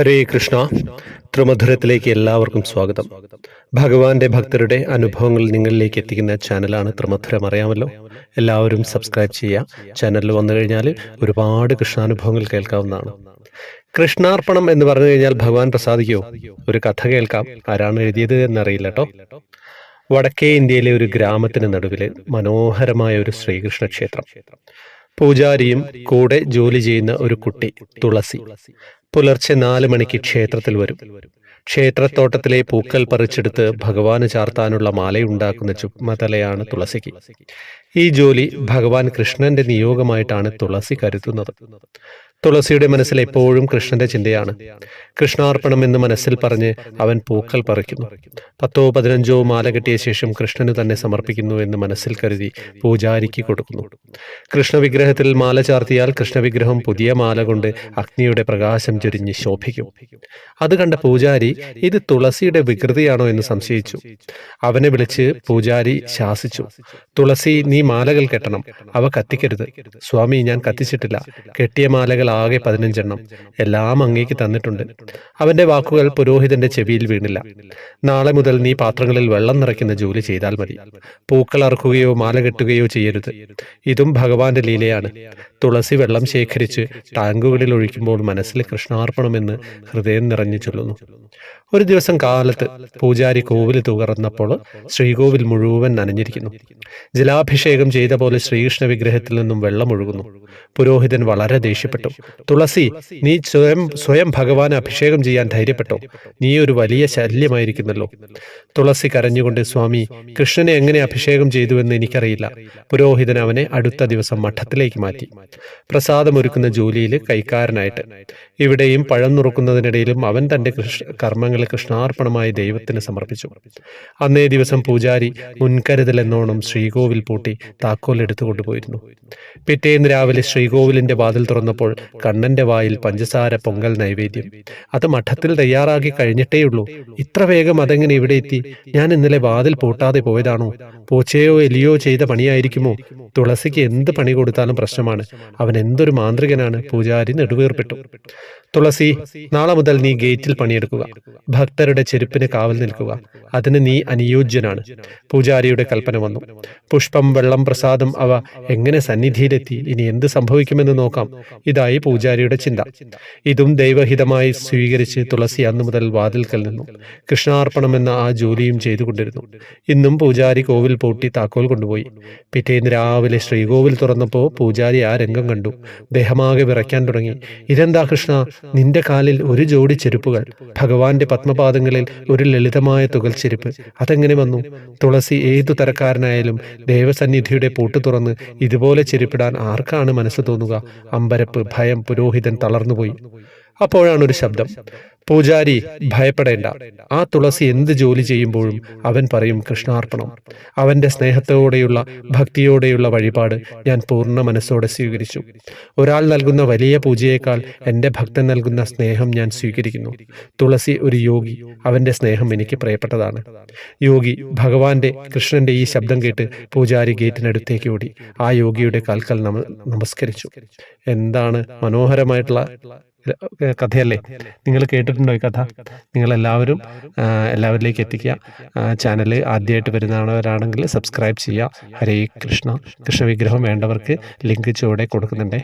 ഹരേ കൃഷ്ണ. ത്രിമധുരത്തിലേക്ക് എല്ലാവർക്കും സ്വാഗതം. ഭഗവാന്റെ ഭക്തരുടെ അനുഭവങ്ങൾ നിങ്ങളിലേക്ക് എത്തിക്കുന്ന ചാനലാണ് ത്രിമധുരം. അറിയാമല്ലോ? എല്ലാവരും സബ്സ്ക്രൈബ് ചെയ്യുക. ചാനലിൽ വന്നു കഴിഞ്ഞാൽ ഒരുപാട് കൃഷ്ണാനുഭവങ്ങൾ കേൾക്കാവുന്നതാണ്. കൃഷ്ണാർപ്പണം എന്ന് പറഞ്ഞു കഴിഞ്ഞാൽ ഭഗവാൻ പ്രസാദിക്കോ? ഒരു കഥ കേൾക്കാം. ആരാണ് എഴുതിയത് എന്നറിയില്ല കേട്ടോ. വടക്കേ ഇന്ത്യയിലെ ഒരു ഗ്രാമത്തിന് നടുവിൽ മനോഹരമായ ഒരു ശ്രീകൃഷ്ണ ക്ഷേത്രം. പൂജാരിയും കൂടെ ജോലി ചെയ്യുന്ന ഒരു കുട്ടി തുളസി. പുലർച്ചെ നാല് മണിക്ക് ക്ഷേത്രത്തിൽ വരും. ക്ഷേത്രത്തോട്ടത്തിലെ പൂക്കൾ പറിച്ചെടുത്ത് ഭഗവാന് ചാർത്താനുള്ള മാലയുണ്ടാക്കുന്ന ചുമതലയാണ് തുളസിക്ക്. ഈ ജോലി ഭഗവാൻ കൃഷ്ണന്റെ നിയോഗമായിട്ടാണ് തുളസി കരുതുന്നത്. തുളസിയുടെ മനസ്സിൽ എപ്പോഴും കൃഷ്ണന്റെ ചിന്തയാണ്. കൃഷ്ണാർപ്പണം എന്ന് മനസ്സിൽ പറഞ്ഞ് അവൻ പൂക്കൾ പറിക്കുന്നു. പത്തോ പതിനഞ്ചോ മാല കെട്ടിയ ശേഷം കൃഷ്ണന് തന്നെ സമർപ്പിക്കുന്നു എന്ന് മനസ്സിൽ കരുതി പൂജാരിക്ക് കൊടുക്കുന്നു. കൃഷ്ണവിഗ്രഹത്തിൽ മാല ചാർത്തിയാൽ കൃഷ്ണവിഗ്രഹം പുതിയ മാല കൊണ്ട് അഗ്നിയുടെ പ്രകാശം ചൊരിഞ്ഞ് ശോഭിക്കും. അത് കണ്ട പൂജാരി ഇത് തുളസിയുടെ വികൃതിയാണോ? എന്ന് സംശയിച്ചു. അവനെ വിളിച്ച് പൂജാരി ശാസിച്ചു. തുളസി നീ മാലകൾ കെട്ടണം. അവ കത്തിക്കരുത്. സ്വാമി ഞാൻ കത്തിച്ചിട്ടില്ല. കെട്ടിയ മാലകൾ ആകെ പതിനഞ്ചെണ്ണം. എല്ലാം അങ്ങേക്ക് തന്നിട്ടുണ്ട്. അവന്റെ വാക്കുകൾ പുരോഹിതന്റെ ചെവിയിൽ വീണില്ല. നാളെ മുതൽ നീ പാത്രങ്ങളിൽ വെള്ളം നിറയ്ക്കുന്ന ജോലി ചെയ്താൽ മതി. പൂക്കൾ അറുക്കുകയോ മാല കെട്ടുകയോ ചെയ്യരുത്. ഇതും ഭഗവാന്റെ ലീലയാണ്. തുളസി വെള്ളം ശേഖരിച്ച് ടാങ്കുകളിൽ ഒഴിക്കുമ്പോൾ മനസ്സിൽ കൃഷ്ണാർപ്പണമെന്ന് ഹൃദയം നിറഞ്ഞു ചൊല്ലുന്നു. ഒരു ദിവസം കാലത്ത് പൂജാരി കോവിൽ തുകർന്നപ്പോൾ ശ്രീകോവിൽ മുഴുവൻ നനഞ്ഞിരിക്കുന്നു. ജലാഭിഷേകം ചെയ്ത പോലെ ശ്രീകൃഷ്ണ വിഗ്രഹത്തിൽ നിന്നും വെള്ളം ഒഴുകുന്നു. പുരോഹിതൻ വളരെ ദേഷ്യപ്പെട്ടു. തുളസി നീ സ്വയം സ്വയം ഭഗവാനെ അഭിഷേകം ചെയ്യാൻ ധൈര്യപ്പെട്ടോ? നീ ഒരു വലിയ ശല്യമായിരിക്കുന്നല്ലോ. തുളസി കരഞ്ഞുകൊണ്ട് സ്വാമി കൃഷ്ണനെ എങ്ങനെ അഭിഷേകം ചെയ്തുവെന്ന് എനിക്കറിയില്ല. പുരോഹിതൻ അവനെ അടുത്ത ദിവസം മഠത്തിലേക്ക് മാറ്റി. പ്രസാദമൊരുക്കുന്ന ജോലിയിൽ കൈക്കാരനായിട്ട്. ഇവിടെയും പഴം നുറുക്കുന്നതിനിടയിലും അവൻ തന്റെ കർമ്മങ്ങൾ കൃഷ്ണാർപ്പണമായി ദൈവത്തിന് സമർപ്പിച്ചു. അന്നേ ദിവസം പൂജാരി മുൻകരുതൽ എന്നോണം ശ്രീകോവിൽ പൂട്ടി താക്കോൽ എടുത്തു കൊണ്ടുപോയിരുന്നു പിറ്റേന്ന് രാവിലെ ശ്രീകോവിലിന്റെ വാതിൽ തുറന്നപ്പോൾ കണ്ണന്റെ വായിൽ പഞ്ചസാര പൊങ്കൽ നൈവേദ്യം. അത് മഠത്തിൽ തയ്യാറാക്കി കഴിഞ്ഞിട്ടേയുള്ളൂ. ഇത്ര വേഗം അതെങ്ങനെ ഇവിടെ എത്തി? ഞാൻ ഇന്നലെ വാതിൽ പൂട്ടാതെ പോയതാണോ? പൂച്ചയോ എലിയോ ചെയ്ത പണിയായിരിക്കുമോ? തുളസിക്ക് എന്ത് പണി കൊടുത്താലും പ്രശ്നമാണ്. അവൻ എന്തൊരു മാന്ത്രികനാണ്. പൂജാരി നെടുവീർപ്പെട്ടു. തുളസി നാളെ മുതൽ നീ ഗേറ്റിൽ പണിയെടുക്കുക. ഭക്തരുടെ ചെരുപ്പിന് കാവൽ നിൽക്കുക. അതിന് നീ അനുയോജ്യനാണ്. പൂജാരിയുടെ കൽപ്പന വന്നു. പുഷ്പം വെള്ളം പ്രസാദം അവ എങ്ങനെ സന്നിധിയിലെത്തി? ഇനി എന്ത് സംഭവിക്കുമെന്ന് നോക്കാം. ഇതായി പൂജാരിയുടെ ചിന്ത. ഇതും ദൈവഹിതമായി സ്വീകരിച്ച് തുളസി അന്നു മുതൽ വാതിൽക്കൽ നിന്നു. കൃഷ്ണാർപ്പണം എന്ന ആ ജോലിയും ചെയ്തുകൊണ്ടിരുന്നു. ഇന്നും പൂജാരി കോവിൽ പൂട്ടി താക്കോൽ കൊണ്ടുപോയി. പിറ്റേന്ന് രാവിലെ ശ്രീകോവിൽ തുറന്നപ്പോൾ പൂജാരി ആ രംഗം കണ്ടു. ദേഹമാകെ വിറയ്ക്കാൻ തുടങ്ങി. ഇതെന്താ കൃഷ്ണ? നിന്റെ കാലിൽ ഒരു ജോഡി ചെരുപ്പുകൾ. ഭഗവാന്റെ പത്മപാദങ്ങളിൽ ഒരു ലളിതമായ തുകൽ ചെരുപ്പ്. അതെങ്ങനെ വന്നു? തുളസി ഏതു തരക്കാരനായാലും ദേവസന്നിധിയുടെ പൂട്ട് തുറന്ന് ഇതുപോലെ ചെരുപ്പിടാൻ ആർക്കാണ് മനസ്സ് തോന്നുക? അമ്പരപ്പ് ഭയം പുരോഹിതൻ തളർന്നുപോയി. അപ്പോഴാണ് ഒരു ശബ്ദം. പൂജാരി ഭയപ്പെടേണ്ട. ആ തുളസി എന്ത് ജോലി ചെയ്യുമ്പോഴും അവൻ പറയും കൃഷ്ണാർപ്പണം. അവന്റെ സ്നേഹത്തോടെയുള്ള ഭക്തിയോടെയുള്ള വഴിപാട് ഞാൻ പൂർണ മനസ്സോടെ സ്വീകരിച്ചു. ഒരാൾ നൽകുന്ന വലിയ പൂജയേക്കാൾ എന്റെ ഭക്തൻ നൽകുന്ന സ്നേഹം ഞാൻ സ്വീകരിക്കുന്നു. തുളസി ഒരു യോഗി അവന്റെ സ്നേഹം എനിക്ക് പ്രിയപ്പെട്ടതാണ്. യോഗി ഭഗവാന്റെ കൃഷ്ണന്റെ ഈ ശബ്ദം കേട്ട് പൂജാരി ഗേറ്റിനടുത്തേക്ക് ഓടി. ആ യോഗിയുടെ കാൽക്കൽ നമ നമസ്കരിച്ചു. എന്താണ് മനോഹരമായിട്ടുള്ള കഥയല്ലേ? നിങ്ങൾ കേട്ടിട്ടുണ്ടോ ഈ കഥ? നിങ്ങൾ എല്ലാവരും എല്ലാവരിലേക്ക് എത്തിക്കുക. ചാനൽ ആദ്യമായിട്ട് വരുന്നവരാണെങ്കിൽ സബ്സ്ക്രൈബ് ചെയ്യുക. ഹരേ കൃഷ്ണ. കൃഷ്ണ. വിഗ്രഹം വേണ്ടവർക്ക് ലിങ്ക് ചുവടെ കൊടുക്കുന്നുണ്ടേ.